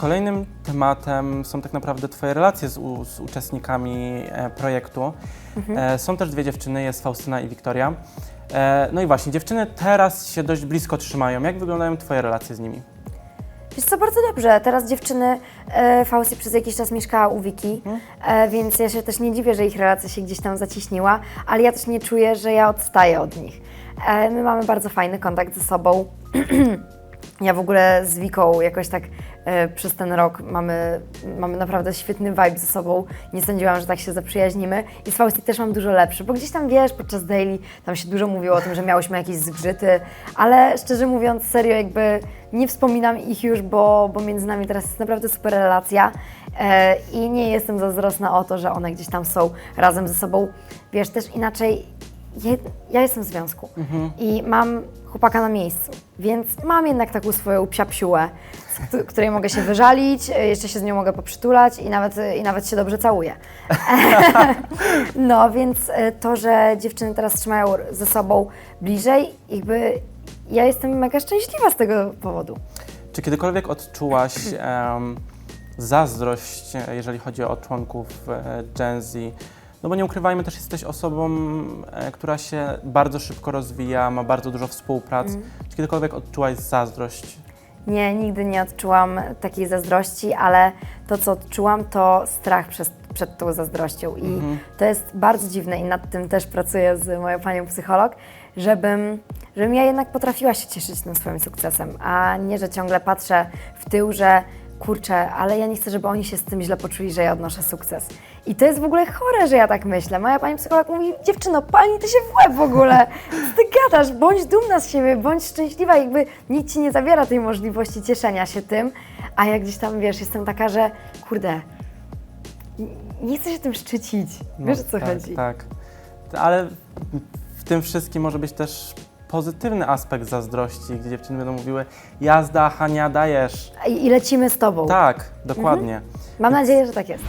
Kolejnym tematem są tak naprawdę Twoje relacje z, u, z uczestnikami e, projektu. E, są też dwie dziewczyny, jest Faustyna i Wiktoria. E, no i właśnie, dziewczyny teraz się dość blisko trzymają. Jak wyglądają Twoje relacje z nimi? Wiesz co, bardzo dobrze. Teraz dziewczyny, e, Fausti przez jakiś czas mieszkała u Wiki, e, więc ja się też nie dziwię, że ich relacja się gdzieś tam zaciśniła, ale ja też nie czuję, że ja odstaję od nich. E, my mamy bardzo fajny kontakt ze sobą. Ja w ogóle z Wiką jakoś tak e, przez ten rok mamy, mamy naprawdę świetny vibe ze sobą. Nie sądziłam, że tak się zaprzyjaźnimy. I z Fausti też mam dużo lepszy, bo gdzieś tam wiesz, podczas daily tam się dużo mówiło o tym, że miałyśmy jakieś zgrzyty, ale szczerze mówiąc, serio jakby nie wspominam ich już, bo, bo między nami teraz jest naprawdę super relacja e, i nie jestem zazdrosna o to, że one gdzieś tam są razem ze sobą. Wiesz, też inaczej je, ja jestem w związku i mam chłopaka na miejscu, więc mam jednak taką swoją psiapsiułę, z któ- której mogę się wyżalić, e, jeszcze się z nią mogę poprzytulać i nawet, i nawet się dobrze całuję. no, więc e, to, że dziewczyny teraz trzymają ze sobą bliżej, jakby ja jestem mega szczęśliwa z tego powodu. Czy kiedykolwiek odczułaś em, zazdrość, e, jeżeli chodzi o członków e, Gen Z? No bo nie ukrywajmy, też jesteś osobą, e, która się bardzo szybko rozwija, ma bardzo dużo współprac. Czy kiedykolwiek odczułaś zazdrość? Nie, nigdy nie odczułam takiej zazdrości, ale to, co odczułam, to strach przez, przed tą zazdrością. I to jest bardzo dziwne i nad tym też pracuję z moją panią psycholog, żebym, żebym ja jednak potrafiła się cieszyć tym swoim sukcesem, a nie, że ciągle patrzę w tył, że kurczę, ale ja nie chcę, żeby oni się z tym źle poczuli, że ja odnoszę sukces. I to jest w ogóle chore, że ja tak myślę. Moja pani psycholog mówi, dziewczyno, pani ty się w łeb w ogóle. Co ty gadasz? Bądź dumna z siebie, bądź szczęśliwa, jakby nikt ci nie zabiera tej możliwości cieszenia się tym. A ja gdzieś tam, wiesz, jestem taka, że kurde, nie chcę się tym szczycić. Wiesz o co tak, chodzi? Tak, ale w tym wszystkim może być też pozytywny aspekt zazdrości, gdzie dziewczyny będą mówiły jazda, Hania, dajesz. I, I lecimy z tobą. Tak, dokładnie. Mam nadzieję, że tak jest.